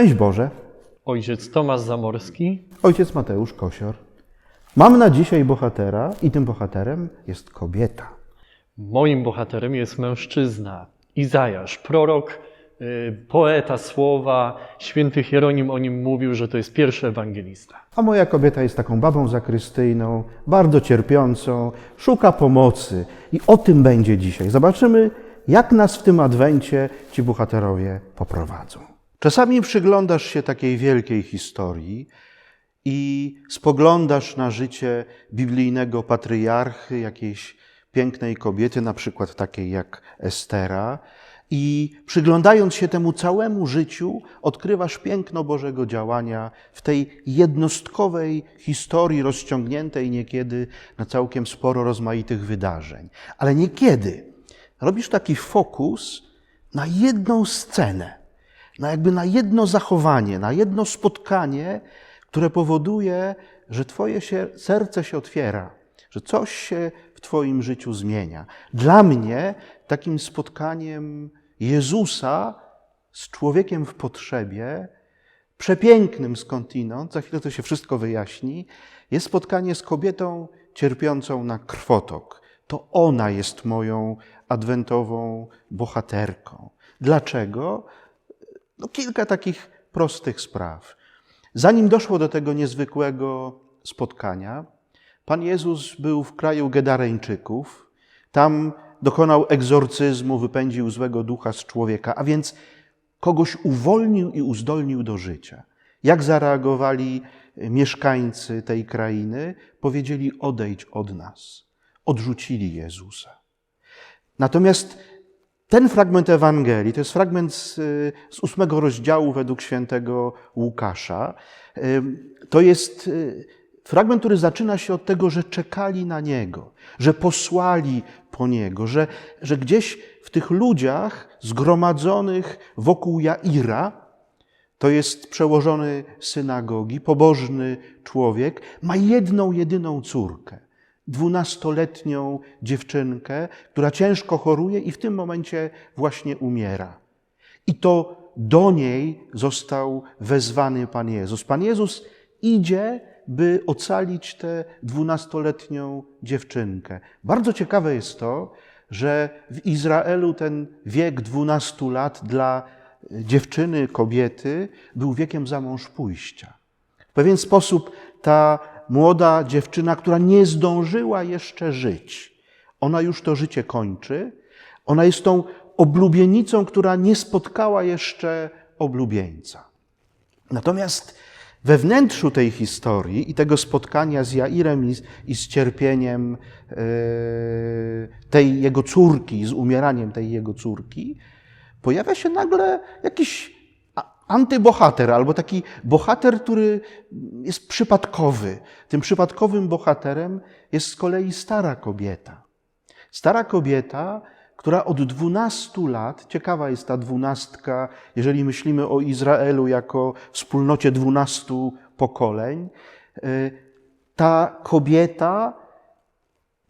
Szczęść Boże, Ojciec Tomasz Zamorski. ojciec Mateusz Kosior. Mam na dzisiaj bohatera i tym bohaterem jest kobieta. Moim bohaterem jest mężczyzna, Izajasz, prorok, y, poeta słowa. Święty Hieronim o nim mówił, że to jest pierwszy ewangelista. A moja kobieta jest taką babą zakrystyjną, bardzo cierpiącą, szuka pomocy. I o tym będzie dzisiaj. Zobaczymy, jak nas w tym adwencie ci bohaterowie poprowadzą. Czasami przyglądasz się takiej wielkiej historii i spoglądasz na życie biblijnego patriarchy, jakiejś pięknej kobiety, na przykład takiej jak Estera, i przyglądając się temu całemu życiu, odkrywasz piękno Bożego działania w tej jednostkowej historii, rozciągniętej niekiedy na całkiem sporo rozmaitych wydarzeń. Ale niekiedy robisz taki fokus na jedną scenę, na jakby na jedno zachowanie, na jedno spotkanie, które powoduje, że Twoje się, serce się otwiera, że coś się w Twoim życiu zmienia. Dla mnie takim spotkaniem Jezusa z człowiekiem w potrzebie, przepięknym skądinąd, za chwilę to się wszystko wyjaśni, jest spotkanie z kobietą cierpiącą na krwotok. To ona jest moją adwentową bohaterką. Dlaczego? No, kilka takich prostych spraw. Zanim doszło do tego niezwykłego spotkania, Pan Jezus był w kraju Gedareńczyków. Tam dokonał egzorcyzmu, wypędził złego ducha z człowieka, a więc kogoś uwolnił i uzdolnił do życia. Jak zareagowali mieszkańcy tej krainy? Powiedzieli: odejdź od nas. Odrzucili Jezusa. Natomiast ten fragment Ewangelii, to jest fragment z, z ósmego rozdziału według świętego Łukasza, to jest y, fragment, który zaczyna się od tego, że czekali na Niego, że posłali po Niego, że, że gdzieś w tych ludziach zgromadzonych wokół Jaira, to jest przełożony synagogi, pobożny człowiek, ma jedną, jedyną córkę dwunastoletnią dziewczynkę, która ciężko choruje i w tym momencie właśnie umiera. I to do niej został wezwany Pan Jezus. Pan Jezus idzie, by ocalić tę dwunastoletnią dziewczynkę. Bardzo ciekawe jest to, że w Izraelu ten wiek dwunastu lat dla dziewczyny, kobiety był wiekiem za mąż pójścia. W pewien sposób ta młoda dziewczyna, która nie zdążyła jeszcze żyć. Ona już to życie kończy. Ona jest tą oblubienicą, która nie spotkała jeszcze oblubieńca. Natomiast we wnętrzu tej historii i tego spotkania z Jairem i, i z cierpieniem yy, tej jego córki, z umieraniem tej jego córki, pojawia się nagle jakiś antybohater, albo taki bohater, który jest przypadkowy. Tym przypadkowym bohaterem jest z kolei stara kobieta. Stara kobieta, która od dwunastu lat, ciekawa jest ta dwunastka, jeżeli myślimy o Izraelu jako wspólnocie dwunastu pokoleń, ta kobieta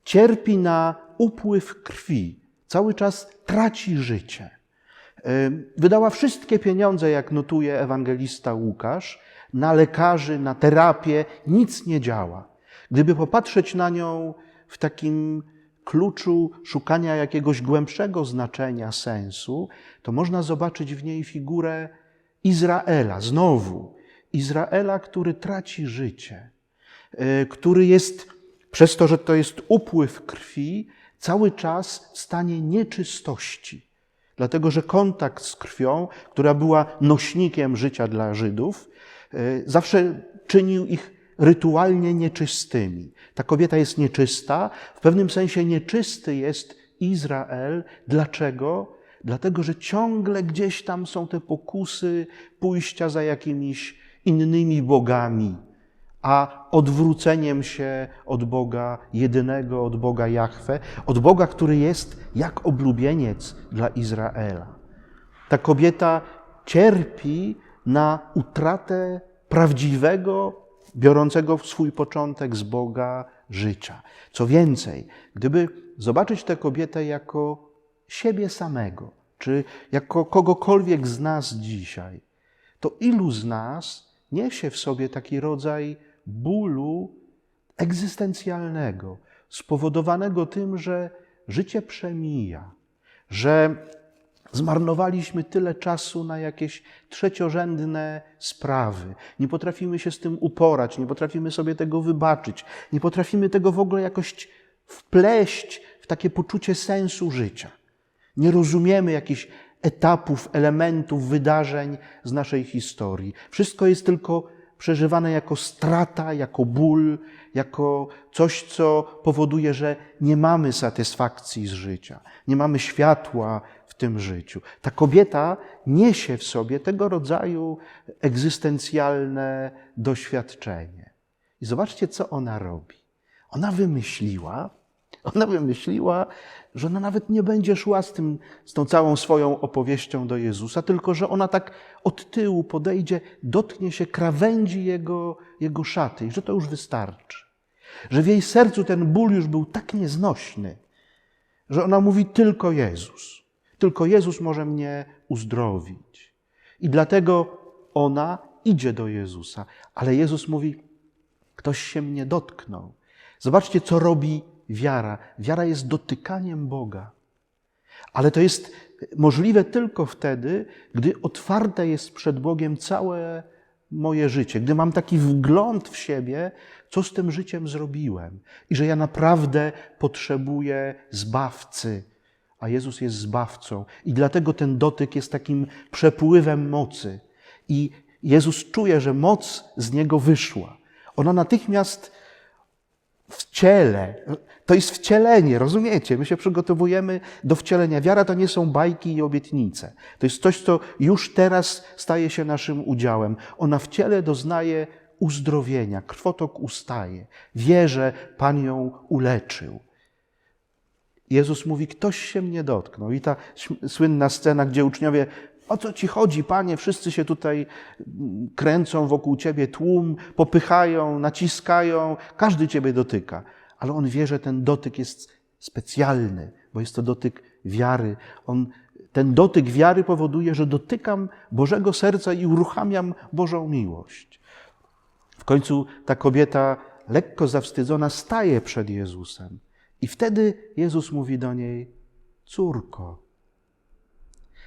cierpi na upływ krwi, cały czas traci życie. Wydała wszystkie pieniądze, jak notuje ewangelista Łukasz, na lekarzy, na terapię, nic nie działa. Gdyby popatrzeć na nią w takim kluczu szukania jakiegoś głębszego znaczenia, sensu, to można zobaczyć w niej figurę Izraela, znowu. Izraela, który traci życie, e, który jest, przez to, że to jest upływ krwi, cały czas w stanie nieczystości dlatego że kontakt z krwią, która była nośnikiem życia dla Żydów, e, zawsze czynił ich rytualnie nieczystymi. Ta kobieta jest nieczysta, w pewnym sensie nieczysty jest Izrael. Dlaczego? Dlatego, że ciągle gdzieś tam są te pokusy pójścia za jakimiś innymi bogami, a odwróceniem się od Boga jedynego, od Boga Jahwe, od Boga, który jest jak oblubieniec dla Izraela. Ta kobieta cierpi na utratę prawdziwego, biorącego swój początek z Boga życia. Co więcej, gdyby zobaczyć tę kobietę jako siebie samego, czy jako kogokolwiek z nas dzisiaj, to ilu z nas niesie w sobie taki rodzaj bólu egzystencjalnego, spowodowanego tym, że życie przemija, że zmarnowaliśmy tyle czasu na jakieś trzeciorzędne sprawy, nie potrafimy się z tym uporać, nie potrafimy sobie tego wybaczyć, nie potrafimy tego w ogóle jakoś wpleść w takie poczucie sensu życia. Nie rozumiemy jakichś etapów, elementów, wydarzeń z naszej historii. Wszystko jest tylko przeżywane jako strata, jako ból, jako coś, co powoduje, że nie mamy satysfakcji z życia, nie mamy światła w tym życiu. Ta kobieta niesie w sobie tego rodzaju egzystencjalne doświadczenie. I zobaczcie, co ona robi. Ona wymyśliła, ona wymyśliła, że ona nawet nie będzie szła z, tym, z tą całą swoją opowieścią do Jezusa, tylko że ona tak od tyłu podejdzie, dotknie się krawędzi jego, jego szaty i że to już wystarczy. Że w jej sercu ten ból już był tak nieznośny, że ona mówi tylko Jezus. Tylko Jezus może mnie uzdrowić. I dlatego ona idzie do Jezusa. Ale Jezus mówi: Ktoś się mnie dotknął. Zobaczcie, co robi wiara. Wiara jest dotykaniem Boga. Ale to jest możliwe tylko wtedy, gdy otwarte jest przed Bogiem całe moje życie, gdy mam taki wgląd w siebie, co z tym życiem zrobiłem i że ja naprawdę potrzebuję zbawcy, a Jezus jest zbawcą. I dlatego ten dotyk jest takim przepływem mocy. I Jezus czuje, że moc z niego wyszła. Ona natychmiast w ciele. To jest wcielenie, rozumiecie? My się przygotowujemy do wcielenia. Wiara to nie są bajki i obietnice. To jest coś, co już teraz staje się naszym udziałem. Ona w ciele doznaje uzdrowienia, krwotok ustaje. Wie, że Pan ją uleczył. Jezus mówi, ktoś się mnie dotknął. I ta słynna scena, gdzie uczniowie, o co ci chodzi, panie? Wszyscy się tutaj kręcą wokół ciebie, tłum, popychają, naciskają, każdy ciebie dotyka. Ale on wie, że ten dotyk jest specjalny, bo jest to dotyk wiary. On, ten dotyk wiary powoduje, że dotykam Bożego serca i uruchamiam Bożą miłość. W końcu ta kobieta, lekko zawstydzona, staje przed Jezusem. I wtedy Jezus mówi do niej: Córko.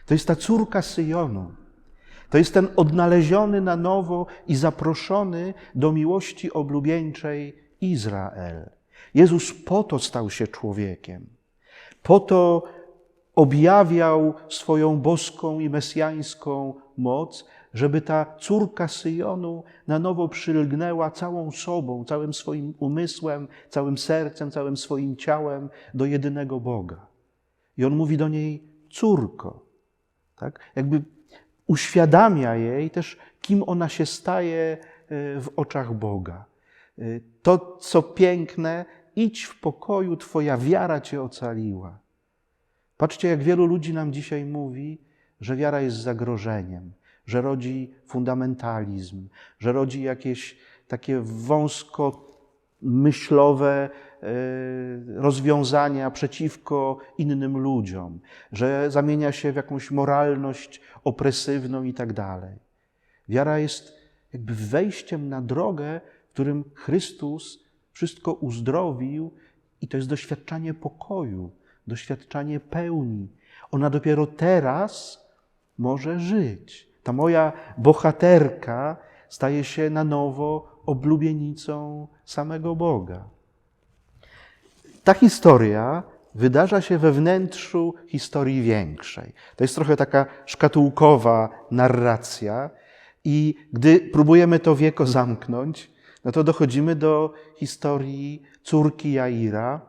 To jest ta córka Syjonu. To jest ten odnaleziony na nowo i zaproszony do miłości oblubieńczej Izrael. Jezus po to stał się człowiekiem. Po to objawiał swoją boską i mesjańską moc, żeby ta córka Syjonu na nowo przylgnęła całą sobą, całym swoim umysłem, całym sercem, całym swoim ciałem do jedynego Boga. I on mówi do niej: Córko. Tak? Jakby uświadamia jej też, kim ona się staje w oczach Boga. To, co piękne, idź w pokoju, Twoja wiara Cię ocaliła. Patrzcie, jak wielu ludzi nam dzisiaj mówi, że wiara jest zagrożeniem, że rodzi fundamentalizm, że rodzi jakieś takie wąsko myślowe rozwiązania przeciwko innym ludziom, że zamienia się w jakąś moralność opresywną i tak dalej. Wiara jest jakby wejściem na drogę, w którym Chrystus wszystko uzdrowił i to jest doświadczanie pokoju, doświadczanie pełni. Ona dopiero teraz może żyć. Ta moja bohaterka staje się na nowo oblubienicą samego Boga. Ta historia wydarza się we wnętrzu historii większej. To jest trochę taka szkatułkowa narracja, i gdy próbujemy to wieko zamknąć, no to dochodzimy do historii córki Jaira.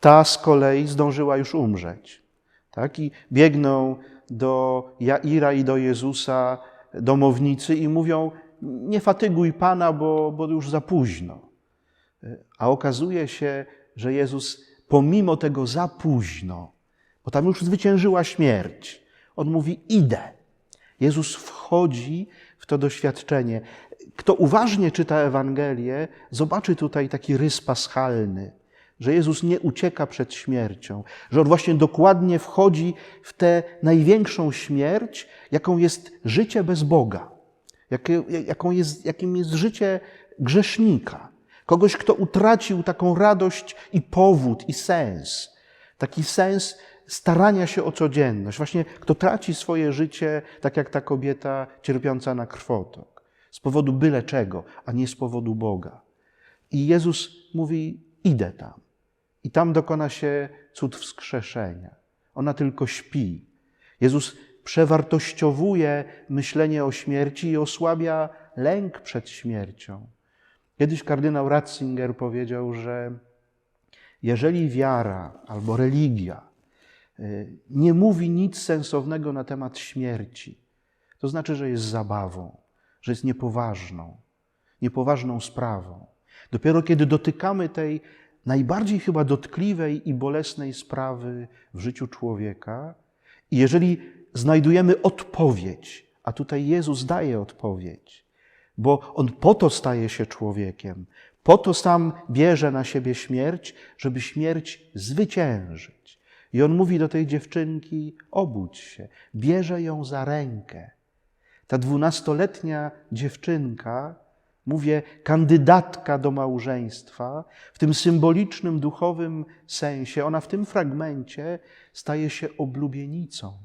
Ta z kolei zdążyła już umrzeć. Tak? I biegną do Jaira i do Jezusa domownicy i mówią: Nie fatyguj pana, bo, bo już za późno. A okazuje się, że Jezus, pomimo tego za późno, bo tam już zwyciężyła śmierć, on mówi: Idę. Jezus wchodzi w to doświadczenie. Kto uważnie czyta Ewangelię, zobaczy tutaj taki rys paschalny, że Jezus nie ucieka przed śmiercią, że on właśnie dokładnie wchodzi w tę największą śmierć, jaką jest życie bez Boga. jaką jest, jakim jest życie grzesznika. Kogoś, kto utracił taką radość i powód, i sens. Taki sens starania się o codzienność. Właśnie kto traci swoje życie, tak jak ta kobieta cierpiąca na krwotok. Z powodu byle czego, a nie z powodu Boga. I Jezus mówi: Idę tam. I tam dokona się cud wskrzeszenia. Ona tylko śpi. Jezus przewartościowuje myślenie o śmierci i osłabia lęk przed śmiercią. Kiedyś kardynał Ratzinger powiedział, że jeżeli wiara albo religia y, nie mówi nic sensownego na temat śmierci, to znaczy, że jest zabawą, że jest niepoważną, niepoważną sprawą. Dopiero kiedy dotykamy tej najbardziej chyba dotkliwej i bolesnej sprawy w życiu człowieka, i jeżeli znajdujemy odpowiedź, a tutaj Jezus daje odpowiedź, bo On po to staje się człowiekiem, po to sam bierze na siebie śmierć, żeby śmierć zwyciężyć. I On mówi do tej dziewczynki: obudź się, bierze ją za rękę. Ta dwunastoletnia dziewczynka, mówię, kandydatka do małżeństwa, w tym symbolicznym, duchowym sensie, ona w tym fragmencie staje się oblubienicą.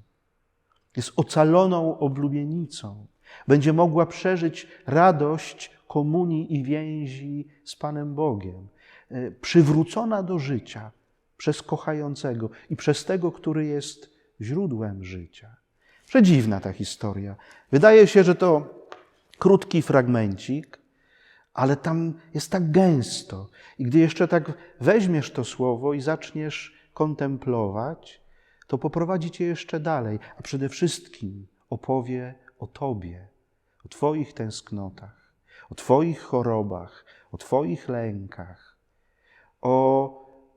Jest ocaloną oblubienicą. Będzie mogła przeżyć radość komunii i więzi z Panem Bogiem. E, Przywrócona do życia przez kochającego i przez tego, który jest źródłem życia. Przedziwna ta historia. Wydaje się, że to krótki fragmencik, ale tam jest tak gęsto. I gdy jeszcze tak weźmiesz to słowo i zaczniesz kontemplować, to poprowadzi cię jeszcze dalej, a przede wszystkim opowie o Tobie, o Twoich tęsknotach, o Twoich chorobach, o Twoich lękach, o,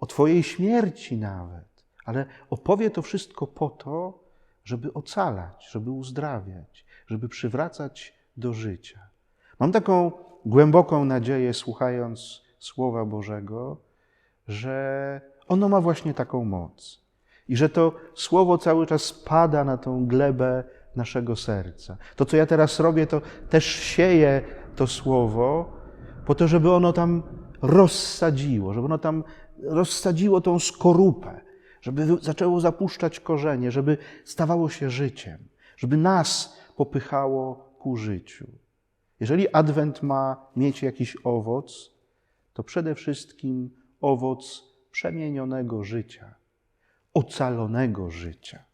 o Twojej śmierci nawet. Ale opowie to wszystko po to, żeby ocalać, żeby uzdrawiać, żeby przywracać do życia. Mam taką głęboką nadzieję, słuchając Słowa Bożego, że ono ma właśnie taką moc. I że to Słowo cały czas spada na tą glebę naszego serca. To, co ja teraz robię, to też sieję to Słowo, po to, żeby ono tam rozsadziło, żeby ono tam rozsadziło tą skorupę, żeby zaczęło zapuszczać korzenie, żeby stawało się życiem, żeby nas popychało ku życiu. Jeżeli Adwent ma mieć jakiś owoc, to przede wszystkim owoc przemienionego życia, ocalonego życia.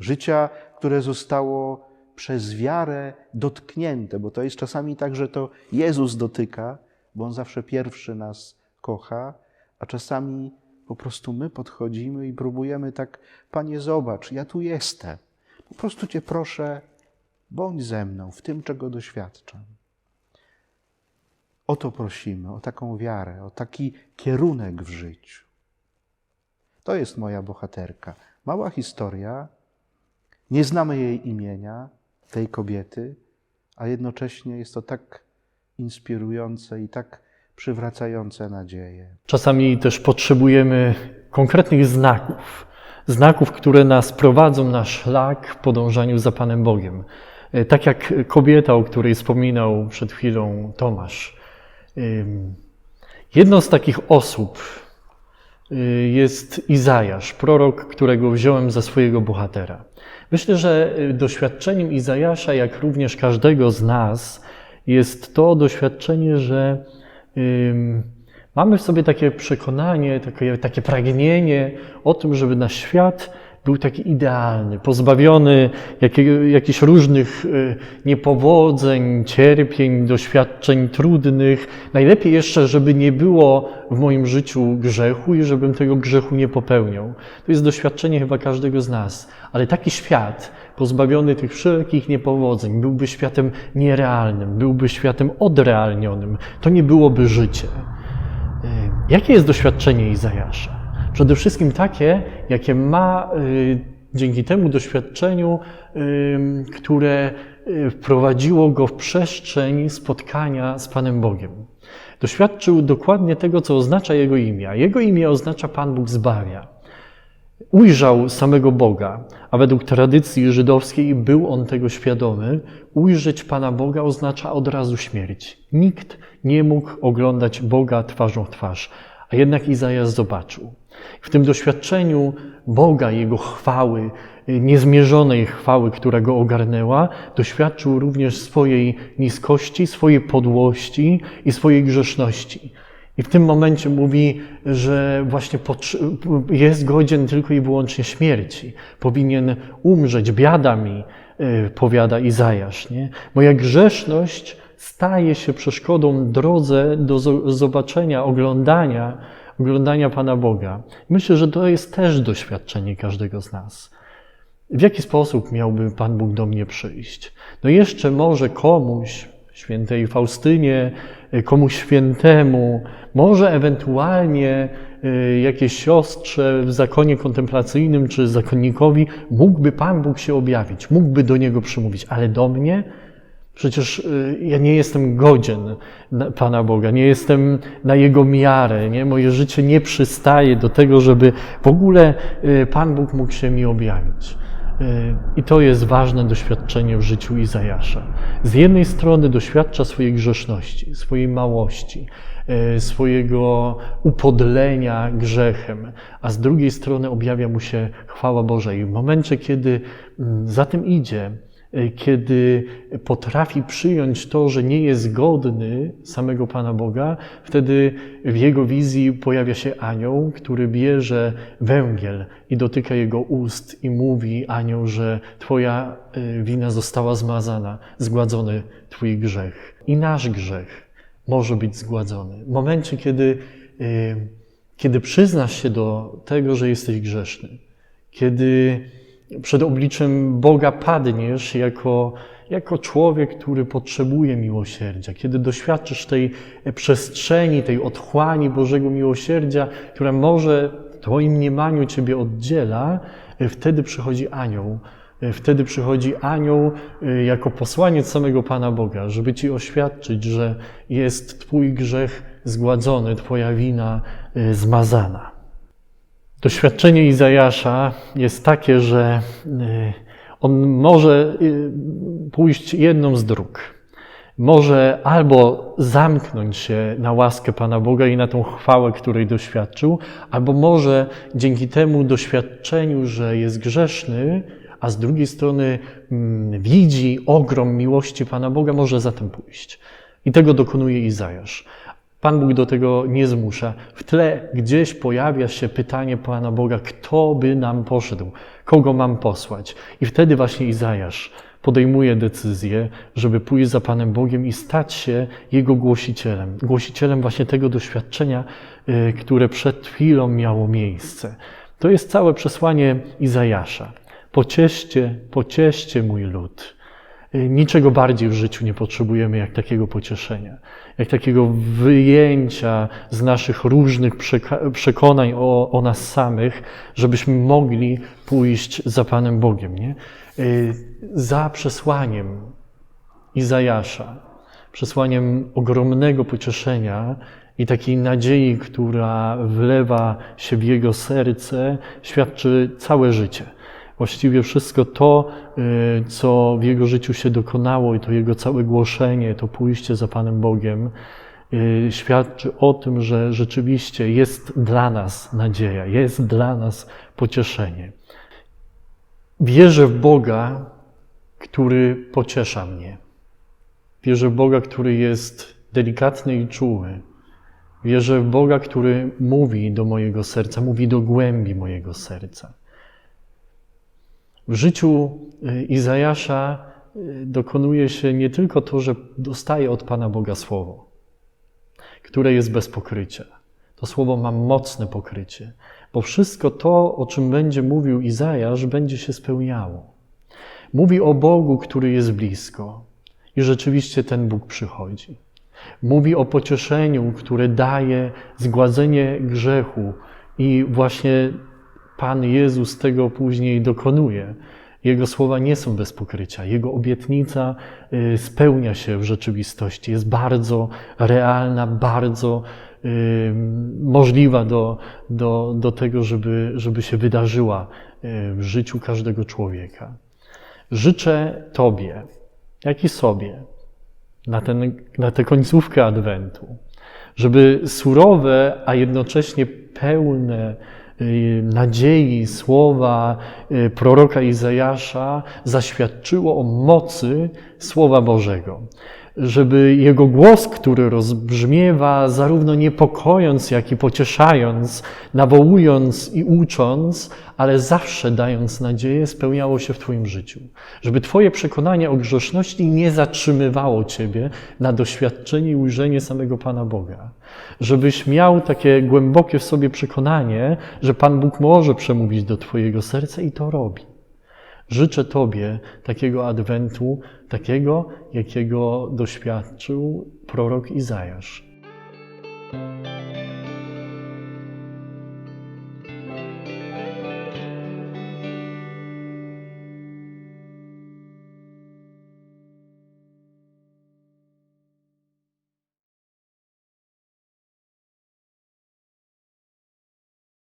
Życia, które zostało przez wiarę dotknięte, bo to jest czasami tak, że to Jezus dotyka, bo On zawsze pierwszy nas kocha, a czasami po prostu my podchodzimy i próbujemy tak, Panie, zobacz, ja tu jestem. Po prostu Cię proszę, bądź ze mną w tym, czego doświadczam. O to prosimy, o taką wiarę, o taki kierunek w życiu. To jest moja bohaterka. Mała historia, nie znamy jej imienia, tej kobiety, a jednocześnie jest to tak inspirujące i tak przywracające nadzieję. Czasami też potrzebujemy konkretnych znaków. Znaków, które nas prowadzą na szlak podążaniu za Panem Bogiem. E, Tak jak kobieta, o której wspominał przed chwilą Tomasz. Jedną z takich osób jest Izajasz, prorok, którego wziąłem za swojego bohatera. Myślę, że y, doświadczeniem Izajasza, jak również każdego z nas, jest to doświadczenie, że mamy w sobie takie przekonanie, takie, takie pragnienie o tym, żeby nasz świat był taki idealny, pozbawiony jakiego, jakichś różnych y, niepowodzeń, cierpień, doświadczeń trudnych. Najlepiej jeszcze, żeby nie było w moim życiu grzechu i żebym tego grzechu nie popełniał. To jest doświadczenie chyba każdego z nas. Ale taki świat, pozbawiony tych wszelkich niepowodzeń, byłby światem nierealnym, byłby światem odrealnionym. To nie byłoby życie. Y, Jakie jest doświadczenie Izajasza? Przede wszystkim takie, jakie ma y, dzięki temu doświadczeniu, y, które y, wprowadziło go w przestrzeń spotkania z Panem Bogiem. Doświadczył dokładnie tego, co oznacza jego imię. Jego imię oznacza Pan Bóg zbawia. ujrzał samego Boga, a według tradycji żydowskiej był on tego świadomy, ujrzeć Pana Boga oznacza od razu śmierć. Nikt nie mógł oglądać Boga twarzą w twarz, a jednak Izajasz zobaczył. W tym doświadczeniu Boga, Jego chwały, niezmierzonej chwały, która go ogarnęła, doświadczył również swojej niskości, swojej podłości i swojej grzeszności. I w tym momencie mówi, że właśnie jest godzien tylko i wyłącznie śmierci. Powinien umrzeć, biada mi, y, powiada Izajasz. Nie? Moja grzeszność staje się przeszkodą drodze do zobaczenia, oglądania, oglądania Pana Boga. Myślę, że to jest też doświadczenie każdego z nas. W jaki sposób miałby Pan Bóg do mnie przyjść? No jeszcze może komuś, świętej Faustynie, komuś świętemu, może ewentualnie y, jakiejś siostrze w zakonie kontemplacyjnym czy zakonnikowi, mógłby Pan Bóg się objawić, mógłby do niego przymówić, ale do mnie? Przecież y, ja nie jestem godzien Pana Boga, nie jestem na Jego miarę, nie? moje życie nie przystaje do tego, żeby w ogóle y, Pan Bóg mógł się mi objawić. I to jest ważne doświadczenie w życiu Izajasza. Z jednej strony doświadcza swojej grzeszności, swojej małości, swojego upodlenia grzechem, a z drugiej strony objawia mu się chwała Boża. I w momencie, kiedy mm, za tym idzie, kiedy potrafi przyjąć to, że nie jest godny samego Pana Boga, wtedy w jego wizji pojawia się anioł, który bierze węgiel i dotyka jego ust i mówi anioł, że Twoja e, wina została zmazana, zgładzony Twój grzech. I nasz grzech może być zgładzony. W momencie, kiedy, e, kiedy przyznasz się do tego, że jesteś grzeszny, kiedy przed obliczem Boga padniesz jako, jako człowiek, który potrzebuje miłosierdzia. Kiedy doświadczysz tej przestrzeni, tej otchłani Bożego miłosierdzia, która może w Twoim mniemaniu Ciebie oddziela, wtedy przychodzi anioł. Wtedy przychodzi anioł jako posłaniec samego Pana Boga, żeby Ci oświadczyć, że jest Twój grzech zgładzony, Twoja wina zmazana. Doświadczenie Izajasza jest takie, że y, on może y, pójść jedną z dróg. Może albo zamknąć się na łaskę Pana Boga i na tą chwałę, której doświadczył, albo może dzięki temu doświadczeniu, że jest grzeszny, a z drugiej strony mm, widzi ogrom miłości Pana Boga, może za tym pójść. I tego dokonuje Izajasz. Pan Bóg do tego nie zmusza. W tle gdzieś pojawia się pytanie Pana Boga, kto by nam poszedł, kogo mam posłać. I wtedy właśnie Izajasz podejmuje decyzję, żeby pójść za Panem Bogiem i stać się Jego głosicielem. Głosicielem właśnie tego doświadczenia, y, które przed chwilą miało miejsce. To jest całe przesłanie Izajasza. Pocieszcie, pocieszcie mój lud. Y, niczego bardziej w życiu nie potrzebujemy jak takiego pocieszenia, jak takiego wyjęcia z naszych różnych przekonań o, o nas samych, żebyśmy mogli pójść za Panem Bogiem. Nie? Y, za przesłaniem Izajasza, przesłaniem ogromnego pocieszenia i takiej nadziei, która wlewa się w jego serce, świadczy całe życie. Właściwie wszystko to, y, co w jego życiu się dokonało i to jego całe głoszenie, to pójście za Panem Bogiem, y, świadczy o tym, że rzeczywiście jest dla nas nadzieja, jest dla nas pocieszenie. Wierzę w Boga, który pociesza mnie. Wierzę w Boga, który jest delikatny i czuły. Wierzę w Boga, który mówi do mojego serca, mówi do głębi mojego serca. W życiu y, Izajasza y, dokonuje się nie tylko to, że dostaje od Pana Boga słowo, które jest bez pokrycia. To słowo ma mocne pokrycie, bo wszystko to, o czym będzie mówił Izajasz, będzie się spełniało. Mówi o Bogu, który jest blisko i rzeczywiście ten Bóg przychodzi. Mówi o pocieszeniu, które daje zgładzenie grzechu i właśnie Pan Jezus tego później dokonuje. Jego słowa nie są bez pokrycia. Jego obietnica y, spełnia się w rzeczywistości. Jest bardzo realna, bardzo y, możliwa do, do, do tego, żeby, żeby się wydarzyła y, w życiu każdego człowieka. Życzę Tobie, jak i sobie, na, ten, na tę końcówkę Adwentu, żeby surowe, a jednocześnie pełne nadziei słowa y, proroka Izajasza zaświadczyło o mocy Słowa Bożego. Żeby jego głos, który rozbrzmiewa zarówno niepokojąc, jak i pocieszając, nawołując i ucząc, ale zawsze dając nadzieję, spełniało się w Twoim życiu. Żeby Twoje przekonanie o grzeszności nie zatrzymywało Ciebie na doświadczenie i ujrzenie samego Pana Boga. Żebyś miał takie głębokie w sobie przekonanie, że Pan Bóg może przemówić do Twojego serca i to robi. Życzę Tobie takiego adwentu, takiego, jakiego doświadczył prorok Izajasz.